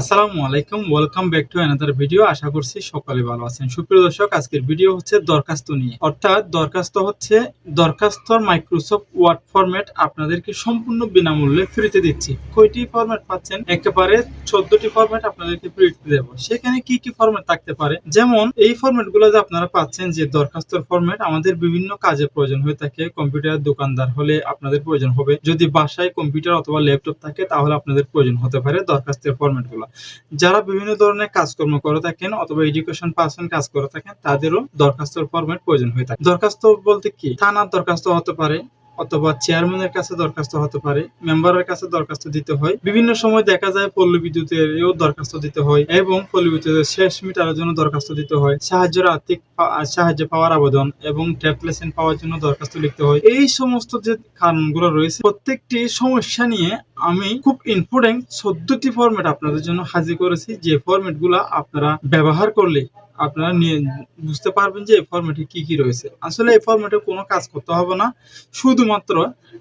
আসসালামু আলাইকুম welcome back to another video আশা করছি সকলে ভালো আছেন। সুপ্রিয় দর্শক, আজকের ভিডিও হচ্ছে দরখাস্ত নিয়ে। অর্থাৎ দরখাস্ত হচ্ছে দরখাস্তর মাইক্রোসফট ওয়ার্ড ফরম্যাট আপনাদেরকে সম্পূর্ণ বিনামূল্যে ফ্রিতে দিচ্ছি। কয়টি ফরম্যাট পাচ্ছেন? একেবারে চোদ্দটি ফরম্যাট আপনাদেরকে ফ্রিতে দেব। সেখানে কি কি ফরম্যাট থাকতে পারে? যেমন, এই ফরম্যাটগুলো যে আপনারা পাচ্ছেন, যে দরখাস্তর ফরম্যাট আমাদের বিভিন্ন কাজে প্রয়োজন হয়ে থাকে। কম্পিউটার দোকানদার হলে আপনাদের প্রয়োজন হবে। যদি বাসায় কম্পিউটার অথবা ল্যাপটপ থাকে, তাহলে আপনাদের প্রয়োজন হতে পারে দরখাস্তের ফরম্যাট গুলো যারা বিভিন্ন ধরনের কাজকর্ম করে থাকেন অথবা এডুকেশন পার্সন কাজ করে থাকেন, তাদেরও দরখাস্তর ফরম্যাট প্রয়োজন হয়ে থাকে। দরখাস্ত বলতে কি? থানার দরখাস্ত হতে পারে অথবা চেয়ারম্যানের কাছে দরখাস্ত হতে পারে মেম্বারের কাছে দরখাস্ত দিতে হয়। বিভিন্ন সময় দেখা যায় পল্লী বিদ্যুতেরও দরখাস্ত দিতে হয় এবং পল্লী বিদ্যুতের শেষ মিটারের জন্য দরখাস্ত দিতে হয়। সাহায্যের আর্থিক সাহায্য পাওয়ার আবেদন এবং ট্যাপ পাওয়ার জন্য দরখাস্ত লিখতে হয়। এই সমস্ত যে কারণগুলো রয়েছে, প্রত্যেকটি সমস্যা নিয়ে আমি খুব ইম্পর্টেন্ট চোদ্দটি ফর্মেট আপনাদের জন্য হাজির করেছি। যে ফর্মেটগুলা আপনারা ব্যবহার করলে আপনারা নিয়ে বুঝতে পারবেন যে এই ফরম্যাটে কি কি রয়েছে। আসলে এই ফরম্যাটে কোনো কাজ করতে হবে না। শুধুমাত্র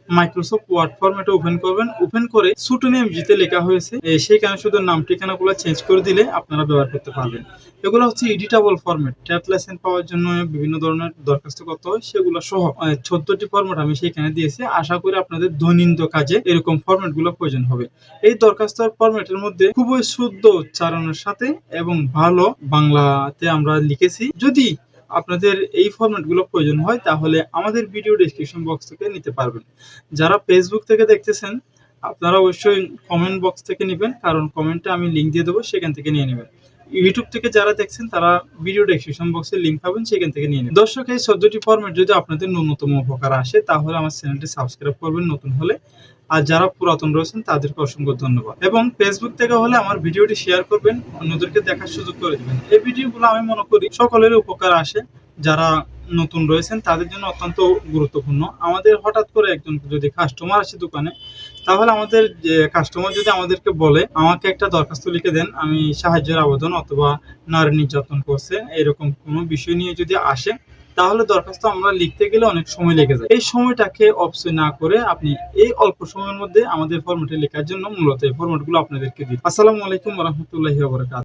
মাইক্রোসফট ওয়ার্ড ফরম্যাটে ওপেন করবেন। ওপেন করে ছোট নেম জিতে লেখা হয়েছে। এ, সেখানে শুধু নাম ঠিকানাগুলো চেঞ্জ করে দিলে আপনারা ব্যবহার করতে পারবেন। এগুলো হচ্ছে এডিটেবল ফরম্যাট ট্যাপ লাইসেন্স পাওয়ার জন্য বিভিন্ন ধরনের দরখাস্ত করতে হয়। সেগুলো সহ চোদ্দটি ফরম্যাট আমি সেখানে দিয়েছি। আশা করি আপনাদের দৈনন্দিন কাজে এরকম ফরম্যাটগুলো প্রয়োজন হবে। এই দরখাস্তর ফরম্যাটের মধ্যে খুবই শুদ্ধ উচ্চারণের সাথে এবং ভালো বাংলাতে আমরা লিখেছি। যদি আপনাদের এই ফরম্যাটগুলো প্রয়োজন হয়, তাহলে আমাদের ভিডিও ডিসক্রিপশন বক্স থেকে নিতে পারবেন। যারা ফেসবুক থেকে দেখতেছেন, আপনারা অবশ্যই কমেন্ট বক্স থেকে নেবেন, কারণ কমেন্টে আমি লিঙ্ক দিয়ে দেবো, সেখান থেকে নিয়ে নেবেন। ইউটিউব থেকে যারা দেখছেন, তারা ভিডিও ডেসক্রিপশন বক্সে লিঙ্ক পাবেন, সেখান থেকে নিয়ে নেবেন। দর্শক, এই চোদ্দটি ফরম্যাট যদি আপনাদের ন্যূনতম উপকার আসে, তাহলে আমার চ্যানেলটি সাবস্ক্রাইব করবেন নতুন হলে। আর যারা পুরাতন রয়েছেন, তাদেরকে অসংখ্য ধন্যবাদ। এবং ফেসবুক থেকে হলে আমার ভিডিওটি শেয়ার করবেন, অন্যদেরকে দেখার সুযোগ করে দেবেন। এই ভিডিওগুলো আমি মনে করি সকলেরই উপকার আসে। যারা নতুন রয়েছেন, তাদের জন্য অত্যন্ত গুরুত্বপূর্ণ। আমাদের হঠাৎ করে একজন যদি কাস্টমার আসে দোকানে তাহলে আমাদের কাস্টমার যদি আমাদেরকে বলে, আমাকে একটা দরখাস্ত লিখে দেন, আমি সাহায্যের আবেদন অথবা নারী নির্যাতন করছে, এরকম কোনো বিষয় নিয়ে যদি আসে, তাহলে দরখাস্ত আমরা লিখতে গেলে অনেক সময় লেগে যায়। এই সময়টাকে অপচয় না করে আপনি এই অল্প সময়ের মধ্যে আমাদের ফরম্যাটে লেখার জন্য মূলত এই ফরম্যাটগুলো আপনাদেরকে দিই। আসসালামু আলাইকুম রহমতুল্লাহি